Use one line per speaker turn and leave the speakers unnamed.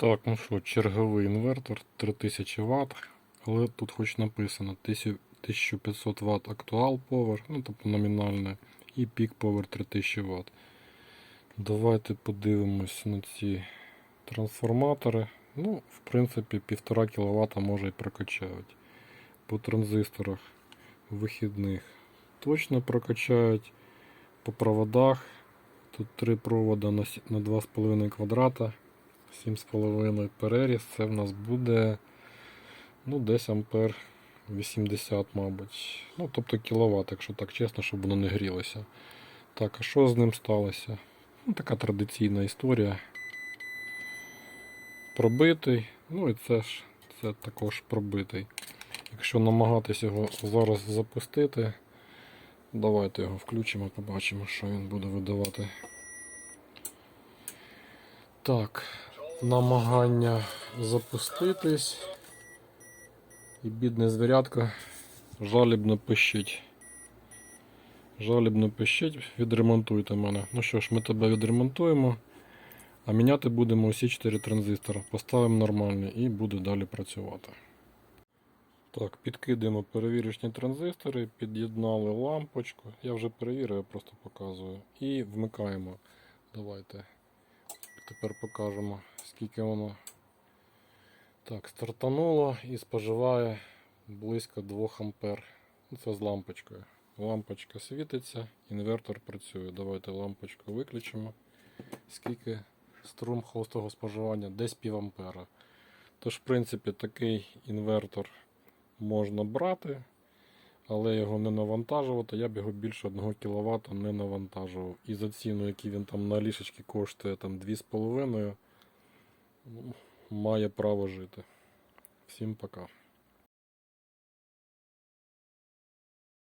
Так, ну що, черговий інвертор 3000 Вт, але тут хоч написано 1500 Вт Actual Power, ну тобто номінальне, і Peak Power 3000 Вт. Давайте подивимось на ці трансформатори. Ну, в принципі, 1,5 кВт може і прокачають. По транзисторах вихідних точно прокачають. По проводах. Тут три провода на 2,5 квадрата. 7,5 переріз. Це в нас буде ну, десь ампер 80, мабуть. Ну, тобто кіловат, якщо так чесно, щоб воно не грілося. Так, а що з ним сталося? Ну, така традиційна історія. Пробитий. Ну і це ж це також пробитий. Якщо намагатись його зараз запустити, давайте його включимо, побачимо, що він буде видавати. Так, намагання запуститись. І бідне звірятко жалібно пищить. Жалібно пищить, відремонтуйте мене. Ну що ж, ми тебе відремонтуємо. А міняти будемо усі 4 транзистори. Поставимо нормальний і буде далі працювати. Так, підкидаємо перевірочні транзистори, під'єднали лампочку. Я вже перевірив, я просто показую. І вмикаємо. Давайте. Тепер покажемо, скільки воно так, стартануло і споживає близько 2 ампер. Ну, Це з лампочкою. Лампочка світиться, інвертор працює. Давайте лампочку виключимо. Скільки струм холостого споживання? Десь пів ампера. Тож, в принципі, такий інвертор можна брати, але його не навантажувати. Я б його більше 1 кВт не навантажував. І за ціну, які він там на лішечки коштує там 2,5, ну, має право жити. Всім пока.